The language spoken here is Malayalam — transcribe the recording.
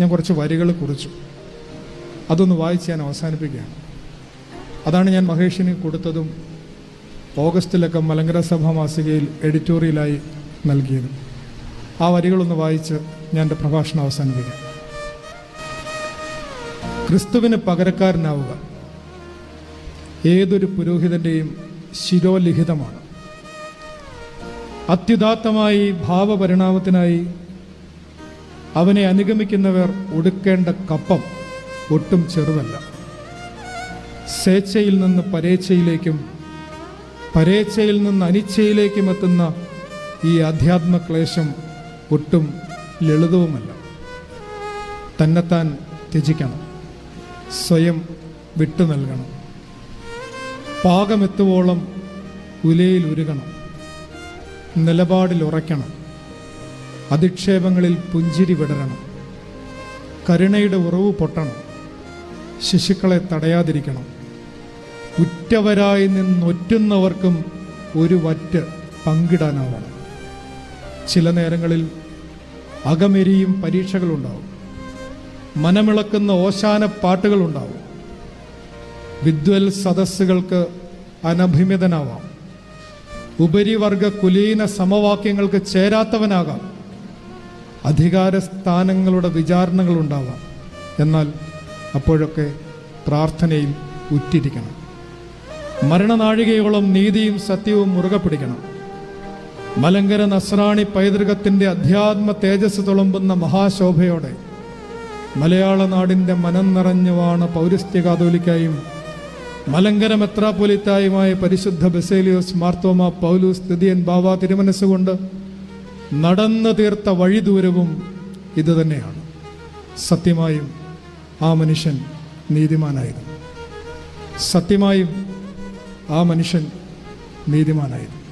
ഞാൻ കുറച്ച് വരികൾ കുറിച്ചു. അതൊന്ന് വായിച്ച് ഞാൻ അവസാനിപ്പിക്കുകയാണ്. അതാണ് ഞാൻ മഹേഷിന് കൊടുത്തതും ഓഗസ്റ്റിലൊക്കെ മലങ്കര സഭ മാസികയിൽ എഡിറ്റോറിയലായി നൽകിയത്. ആ വരികളൊന്ന് വായിച്ച് ഞാൻ എന്റെ പ്രഭാഷണം അവസാനിപ്പിക്കാം. ക്രിസ്തുവിന് പകരക്കാരനാവുക ഏതൊരു പുരോഹിതന്റെയും ശിരോലിഖിതമാണ്. അത്യുദാത്തമായി ഭാവപരിണാമത്തിനായി അവനെ അനുഗമിക്കുന്നവർ ഒടുക്കേണ്ട കപ്പം ഒട്ടും ചെറുതല്ല. സ്വേച്ഛയിൽ നിന്ന് പരേച്ഛയിലേക്കും പരേച്ഛയിൽ നിന്ന് അനിച്ഛയിലേക്കും എത്തുന്ന ഈ അധ്യാത്മ ക്ലേശം ഒട്ടും ലളിതവുമല്ല. തന്നെത്താൻ ത്യജിക്കണം. സ്വയം വിട്ടു നൽകണം. പാകമെത്തുവോളം ഉലയിൽ ഉരുകണം. നിലപാടിൽ ഉറയ്ക്കണം. അധിക്ഷേപങ്ങളിൽ പുഞ്ചിരി വിടരണം. കരുണയുടെ ഉറവ് പൊട്ടണം. ശിശുക്കളെ തടയാതിരിക്കണം. ഉറ്റവരായി നിന്നൊറ്റുന്നവർക്കും ഒരു വറ്റ് പങ്കിടാനാവണം. ചില നേരങ്ങളിൽ അകമെരിയും പരീക്ഷകളുണ്ടാവും. മനമിളക്കുന്ന ഓശാന പാട്ടുകളുണ്ടാവും വിദ്വൽ സദസ്സുകൾക്ക് അനഭിമിതനാവാം. ഉപരിവർഗ കുലീന സമവാക്യങ്ങൾക്ക് ചേരാത്തവനാകാം. അധികാര സ്ഥാനങ്ങളുടെ വിചാരണകളുണ്ടാവാം. എന്നാൽ അപ്പോഴൊക്കെ പ്രാർത്ഥനയിൽ ഉറ്റിരിക്കണം. മരണനാഴികയോളം നീതിയും സത്യവും മുറുകെ പിടിക്കണം. മലങ്കര നസ്രാണി പൈതൃകത്തിന്റെ അധ്യാത്മ തേജസ് തുളുമ്പുന്ന മഹാശോഭയോടെ മലയാള നാടിന്റെ മനം നിറഞ്ഞുവാണ് പൗരസ്ത്യ കാതോലിക്കായും മലങ്കര മെത്രാപൊലിത്തായുമായ പരിശുദ്ധ ബസേലിയോസ് മാർത്തോമ പൗലൂസ് തിതിയൻ ബാവ തിരുമനസ്സുകൊണ്ട് നടന്നു തീർത്ത വഴിദൂരവും ഇത് തന്നെയാണ്. സത്യമായും ആ മനുഷ്യൻ നീതിമാനായിരുന്നു. സത്യമായും ആ മനുഷ്യൻ നീതിമാനായിരുന്നു.